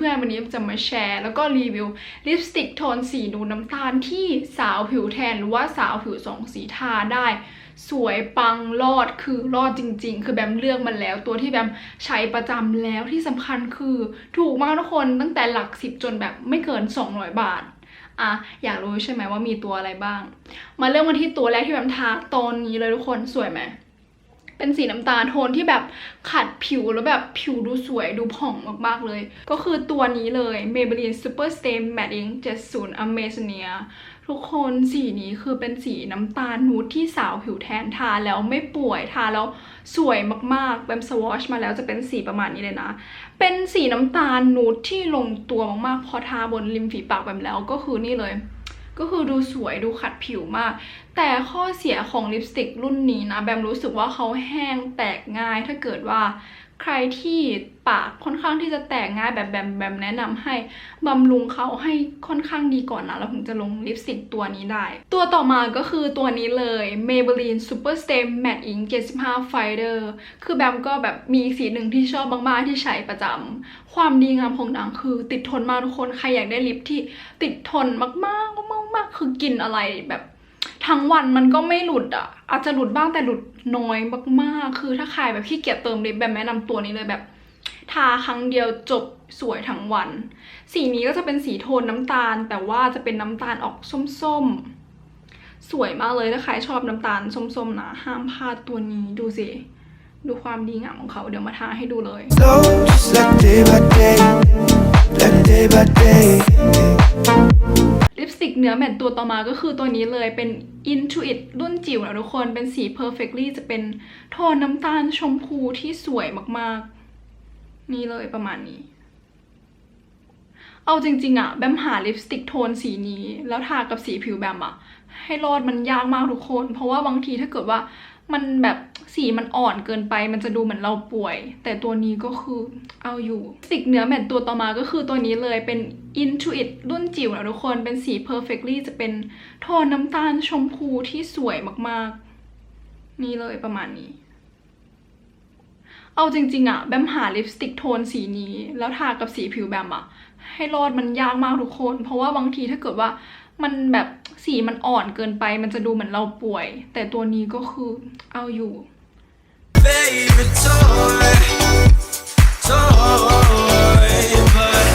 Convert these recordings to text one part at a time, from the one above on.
พื่อนๆ วันนี้จะมาแชร์ แล้วก็รีวิวลิปสติกโทนสีนูนน้ำตาลที่สาวผิวแทนหรือว่าสาวผิวสองสีทาได้ สวยปังรอดคือรอดจริง ๆ คือแบมเลือกมันแล้ว ตัวที่แบมใช้ประจำแล้วที่สำคัญคือ ถูกมากทุกคนตั้งแต่หลักสิบจนแบบไม่เกิน 200 บาทอะอยากรู้ใช่ไหมว่ามีตัวอะไรบ้าง มาเริ่มกันที่ตัวแรกที่แบมทาตอนนี้เลยทุกคนสวยไหม เป็นสีน้ำตาลโทนที่แบบขัดผิวแล้วแบบผิวดูสวยดูผ่องมากๆเลย ก็คือตัวนี้เลย Maybelline Super Stay Matte Ink 70 Amazonia ทุกคนสีนี้คือเป็นสีน้ำตาลนูดที่สาวผิวแทนทาแล้วไม่ป่วยทาแล้วสวยมากๆแบมสวอชมาแล้วจะเป็นสีประมาณนี้เลยนะ เป็นสีน้ำตาลนูดที่ลงตัวมากๆ พอทาบนริมฝีปากแบมแล้วก็คือนี่เลย ก็คือดูสวยดูขัดผิวมาก แต่ข้อเสียของลิปสติกรุ่นนี้นะ แบมรู้สึกว่าเขาแห้งแตกง่าย ถ้าเกิดว่าใครที่ปากค่อนข้างที่จะแตกง่ายแบบแบมแบมแนะนำให้บำรุงเขาให้ค่อนข้างดีก่อนนะแล้วถึงจะลงลิปสติกตัวนี้ได้ ตัวต่อมาก็คือตัวนี้เลย Maybelline Super Stay Matte Ink 75 Fighter คือแบมก็แบบมีสีหนึ่งที่ชอบมากๆที่ใช้ประจำความดีงามของนางคือติดทนมากทุกคน ใครอยากได้ลิปที่ติดทนมากๆมากๆมากๆ คือกินอะไรแบบ ทั้งวันมันก็ไม่หลุดอะ อาจจะหลุดบ้างแต่หลุดน้อยมากๆ คือถ้าใครแบบขี้เกียจเติมลิปแบบแนะนำตัวนี้เลยแบบ ทาครั้งเดียวจบสวยทั้งวัน สีนี้ก็จะเป็นสีโทนน้ำตาล แต่ว่าจะเป็นน้ำตาลออกส้มๆ สวยมากเลยถ้าใครชอบน้ำตาลส้มๆนะห้ามพลาดตัวนี้ดูสิดูความดีงามของเขาเดี๋ยวมาทาให้ดูเลย Slow, ติกเนื้อแมตต์ตัวต่อมาก็คือตัวนี้เลยเป็น Intuit รุ่นจิ๋วนะทุกคนเป็นสี Perfectly จะเป็นโทนน้ำตาลชมพูที่สวยมากๆ นี่เลยประมาณนี้ เอาจริงๆอะแบมหาลิปสติกโทนสีนี้ แล้วทากับสีผิวแบมอะให้รอดมันยากมากทุกคน เพราะว่าบางทีถ้าเกิดว่ามันแบบ สีมันอ่อนเกินไป มันจะดูเหมือนเราป่วย แต่ตัวนี้ก็คือเอาอยู่สิกเนื้อแมตต์ตัวต่อมาก็คือตัวนี้เลยเป็น Intuit รุ่นจิ๋วนะทุกคนเป็นสี Perfectly จะเป็นโทนน้ำตาลชมพูที่สวยมากๆ นี่เลยประมาณนี้ เอาจริงๆอะแบมหาลิปสติกโทนสีนี้ แล้วทากับสีผิวแบมอะให้รอดมันยากมากทุกคน เพราะว่าบางทีถ้าเกิดว่ามันแบบ สีมันอ่อนเกินไป มันจะดูเหมือนเราป่วย แต่ตัวนี้ก็คือเอาอยู่ Favorite toy, toy, but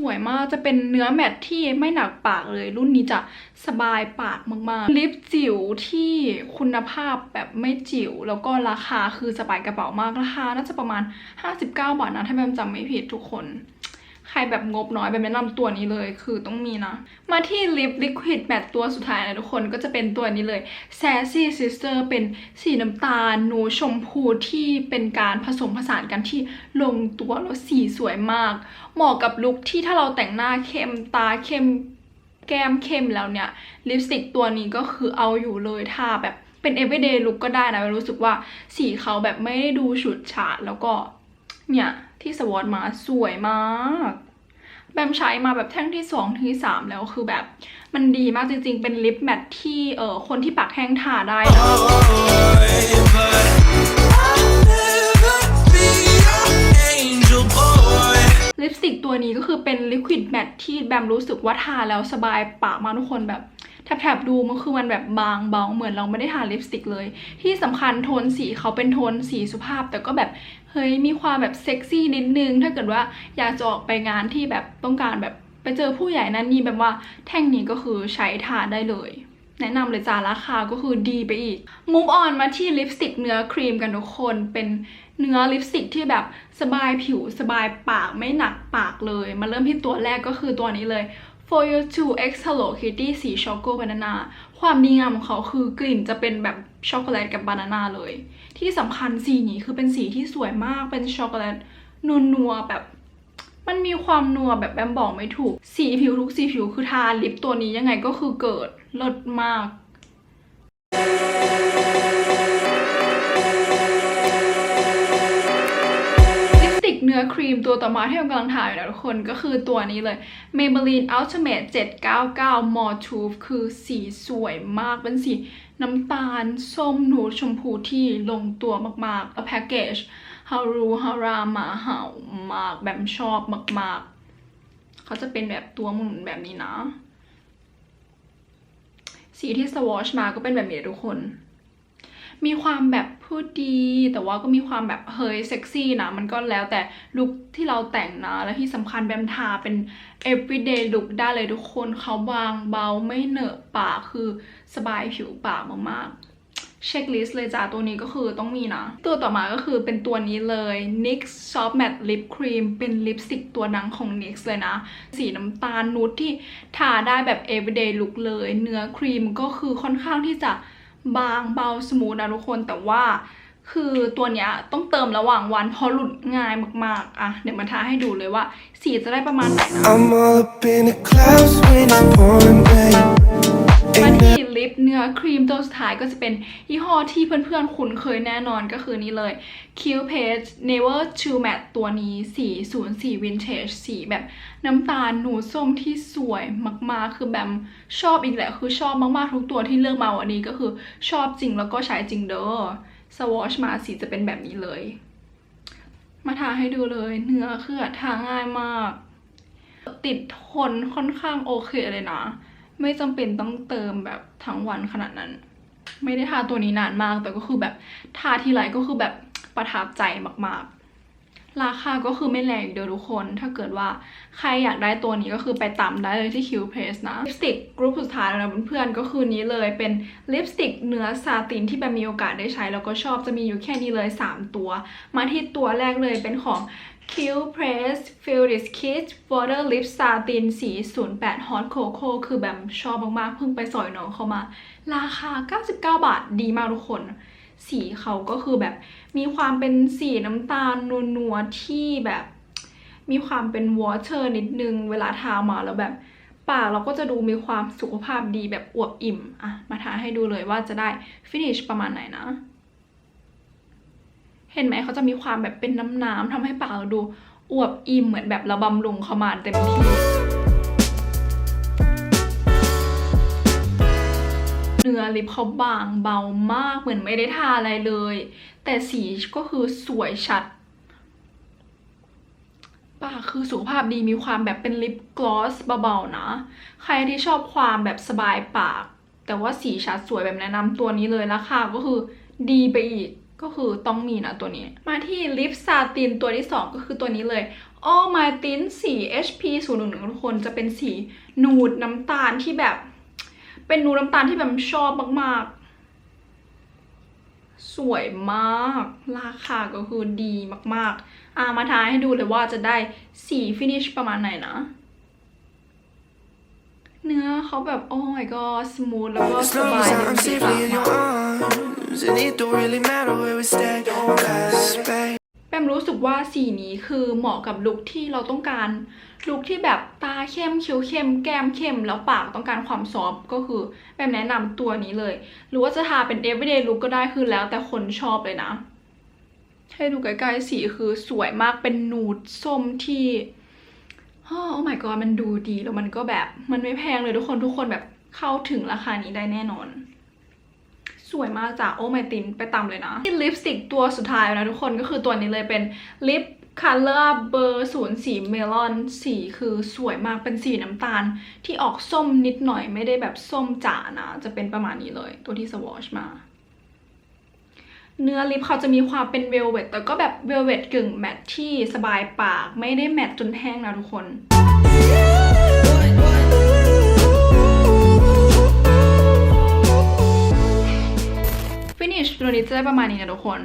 สวยมากจะเป็นเนื้อแมตต์ที่ไม่หนักปากเลย รุ่นนี้จะสบายปากมาก ๆ ลิปจิ๋วที่คุณภาพแบบไม่จิ๋วแล้วก็ราคาคือสบายกระเป๋ามากราคาน่าจะประมาณ 59 บาทนะ ถ้าแบมจำไม่ผิดทุกคน ใครแบบงบน้อยแบบแนะนำตัวนี้เลย คือต้องมีนะ มาที่ลิปลิควิดแมตตัวสุดท้ายนะทุกคนก็จะเป็นตัวนี้เลย Sassy Sister เป็นสีน้ำตาลนูชมพูที่เป็นการผสมผสานกันที่ลงตัวแล้วสีสวยมาก เหมาะกับลุคที่ถ้าเราแต่งหน้าเข้มตาเข้มแก้มเข้มแล้วเนี่ยลิปสติกตัวนี้ก็คือเอาอยู่เลยทาแบบเป็น everyday look ก็ได้นะรู้สึกว่าสีเขาแบบไม่ได้ดูฉูดฉาดแล้วก็เนี่ย ที่สวอตมาสวยมากแบมใช้มาแบบแท่งที่ 2 ที่ 3 แล้วคือแบบมันดีมากจริงๆ เป็นลิปแมทที่เออคนที่ปากแห้งทาได้นะลิปสติกตัวนี้ก็คือเป็นลิควิดแมทที่แบมรู้สึกว่าทาแล้วสบายปากมากทุกคนแบบ แถบๆดูมันคือมันแบบบางเบาเหมือนเราไม่ได้ทาลิปสติกเลย ที่สำคัญโทนสีเขาเป็นโทนสีสุภาพ แต่ก็แบบเฮ้ยมีความแบบเซ็กซี่นิดนึง ถ้าเกิดว่าอยากจะออกไปงานที่แบบต้องการแบบไปเจอผู้ใหญ่นั้นนี่แบบว่าแท่งนี้ก็คือใช้ทาได้เลยแนะนำเลยจ้าราคาก็คือดีไปอีก move on มาที่ลิปสติกเนื้อครีมกันทุกคน เป็นเนื้อลิปสติกที่แบบสบายผิวสบายปากไม่หนักปากเลย มาเริ่มที่ตัวแรกก็คือตัวนี้เลย For You 2 X Hello Kitty สีช็อกโกบานานาความดีงามของเขาคือกลิ่นจะเป็นแบบช็อกโกแลตกับบานานาเลย ที่สำคัญสีนี้คือเป็นสีที่สวยมากเป็นช็อกโกแลตนัวๆแบบมันมีความนัวแบบแบมบอกไม่ถูก สีผิวทุกสีผิวคือทาลิปตัวนี้ยังไงก็คือเกิดเลิศมาก นื้อครีมตัวต่อมาที่ผมกำลังถ่ายอยู่นะทุกคนก็คือตัวนี้เลย Maybelline Ultimate 799 More Tooth คือสีสวยมากเป็นสีน้ำตาล ส้มหนูชมพูที่ลงตัวมากๆแล้วแพ็กเกจฮารูฮารามาเห่ามากแบบชอบมากๆ เขาจะเป็นแบบตัวหมุนแบบนี้นะ สีที่สวอชมาก็เป็นแบบนี้ทุกคน มีความแบบพูดดี แต่ว่าก็มีความแบบเฮ้ยเซ็กซี่นะ มันก็แล้วแต่ลุคที่เราแต่งนะ และที่สำคัญแบมทาเป็น everyday look ได้เลยทุกคนเขาบางเบาไม่เหนอะปากคือสบายผิวปากมากๆเช็คลิสต์เลยจ้าตัวนี้ก็คือต้องมีนะ ตัวต่อมาก็คือเป็นตัวนี้เลย NYX Soft Matte Lip Cream เป็นลิปสติกตัวดังของ NYX เลยนะ สีน้ำตาลนูดที่ทาได้แบบ everyday look เลย เนื้อครีมก็คือค่อนข้างที่จะ บางเบาสมูทนะทุกคนแต่ว่าคือตัวเนี้ยต้องเติมระหว่างวันเพราะหลุดง่ายมากๆ อะ เดี๋ยวมาทาให้ดูเลยว่า สีจะได้ประมาณไหนนะ มาที่ลิปเนื้อครีมตัวสุดท้ายก็จะเป็นยี่ห้อที่เพื่อนๆคุ้นเคยแน่นอนก็คือนี่เลย Q Page Never to Matte ตัวนี้สี04 Vintage สีแบบน้ำตาลหนูส้มที่สวยมากๆ คือแบบชอบอีกแหละคือชอบมากๆ ทุกตัวที่เลือกมาวันนี้ก็คือชอบจริงแล้วก็ใช้จริงเด้อสวอชมาสีจะเป็นแบบนี้เลย มาทาให้ดูเลย เนื้อคือทาง่ายมาก ติดทนค่อนข้างโอเคเลยนะ ไม่จำเป็นต้องเติมแบบทั้งวันขนาดนั้น ไม่ได้ทาตัวนี้นานมาก แต่ก็คือแบบทาทีไรก็คือแบบประทับใจมากๆ ราคาก็คือไม่แรงเดียวทุกคน ถ้าเกิดว่าใครอยากได้ตัวนี้ก็คือไปตามได้เลยที่ Q Place นะ ลิปสติกกรุ๊ปสุดท้ายแล้วนะเพื่อนๆ ก็คือนี้เลยเป็นลิปสติกเนื้อซาตินที่แบบมีโอกาสได้ใช้ แล้วก็ชอบจะมีอยู่แค่นี้เลย 3 ตัว มาที่ตัวแรกเลยเป็นของ Q Press Feel This Kids Water Lip Satin สี 08 Hot Cocoa คือแบบชอบมากๆ เพิ่งไปสอยน้องเข้ามา ราคา 99 บาทดีมากทุกคน สีเขาก็คือแบบมีความเป็นสีน้ำตาลนัวๆ ที่แบบ มีความเป็นวอเตอร์นิดนึง เวลาทามาแล้วแบบปากเราก็จะดูมีความสุขภาพดีแบบอวบอิ่ม อะ มาทาให้ดูเลยว่าจะได้ฟินิชประมาณไหนนะ เห็นไหมเขาจะมีความแบบเป็นน้ำๆทำให้ปากเราดูอวบอิ่มเหมือนแบบเราบำรุงเขามาเต็มที่เนื้อลิปเขาบางเบามากเหมือนไม่ได้ทาอะไรเลย แต่สีก็คือสวยชัดปากคือสุขภาพดีมีความแบบเป็นลิปกลอสเบาๆนะ ใครที่ชอบความแบบสบายปาก แต่ว่าสีชัดสวยแบบแนะนำตัวนี้เลยราคาก็คือดีไปอีก ก็คือต้องมีนะตัวนี้ มาที่ลิปซาตินตัวที่ 2 ก็คือตัวนี้เลย All My Tint สี HP 0 1 1ทุกคนจะเป็นสีนูดน้ำตาลที่แบบ เป็นนูดน้ำตาลที่แบบชอบมากๆ สวยมาก ราคาก็คือดีมากๆ อามาทายให้ดูเลยว่าจะได้สีฟินิชประมาณไหนนะเนื้อเขาแบบโอ้ my god สมูทแล้วก็สบาย as เป็น I'm สีมาก แปมรู้สึกว่าสีนี้คือเหมาะกับลุคที่เราต้องการลุคที่แบบตาเข้มคิ้วเข้ม แก้มเข้ม แล้วปากต้องการความซอฟก็คือแปมแนะนำตัวนี้เลย หรือว่าจะทาเป็น everyday look ก็ได้คือแล้วแต่คนชอบเลยนะ ให้ดูใกล้ๆสีคือสวยมากเป็นนูดส้มที่โอ้ my god มันดูดีแล้วมันก็แบบมันไม่แพงเลยทุกคนทุกคนแบบเข้าถึงราคานี้ได้แน่นอน สวยมากจ้ะโอ้ my ตินไปตามเลยนะที่ลิปสติกตัวสุดท้ายนะทุกคนก็คือตัวนี้เลยเป็นลิปคัลเลอร์เบอร์ศูนย์สีเมลอนสีคือสวยมากเป็นสีน้ำตาล ที่ออกส้มนิดหน่อยไม่ได้แบบส้มจ๋านะ จะเป็นประมาณนี้เลย ตัวที่สวอชมา เนื้อลิปเขาจะมีความเป็นเวลเวตแต่ก็แบบเวลเวตกึ่งแมตที่สบายปาก ไม่ได้แมตจนแห้งนะทุกคน ตัวนี้จะได้ประมาณนี้นะทุกคน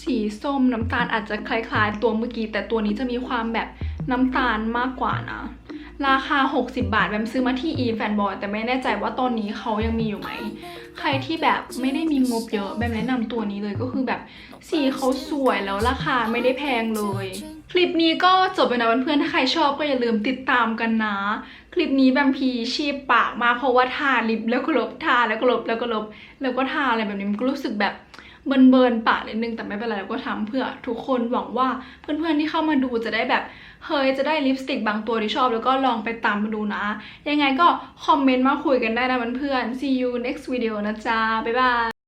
สีส้มน้ำตาลอาจจะคล้ายๆ ตัวเมื่อกี้ แต่ตัวนี้จะมีความแบบน้ำตาลมากกว่านะ ราคา 60 บาทแบมซื้อมาที่ e f a n b o y แต่ไม่แน่ใจว่าตอนนี้เขายังมีอยู่ไหม ใครที่แบบไม่ได้มีงบเยอะแบมแนะนำตัวนี้เลยก็คือแบบสีเขาสวยแล้วราคาไม่ได้แพงเลย คลิปนี้ก็จบไปนะเพื่อนๆ ถ้าใครชอบก็อย่าลืมติดตามกันนะ คลิปนี้แบมพีชีพปากมากเพราะว่าทาลิปแล้วก็ลบทาแล้วก็ลบแล้วก็ลบ แล้วก็ทาอะไรแบบนี้มันก็รู้สึกแบบเบิร์นเบิร์นๆปากนิดนึงแต่ไม่เป็นไรเราก็ทำเพื่อทุกคนหวังว่าเพื่อนๆที่เข้ามาดูจะได้แบบเฮ้ยจะได้ลิปสติกบางตัวที่ชอบ แล้วก็ลองไปตามมาดูนะ ยังไงก็คอมเมนต์มาคุยกันได้นะเพื่อนๆ see you next video นะจ๊ะบ๊ายบาย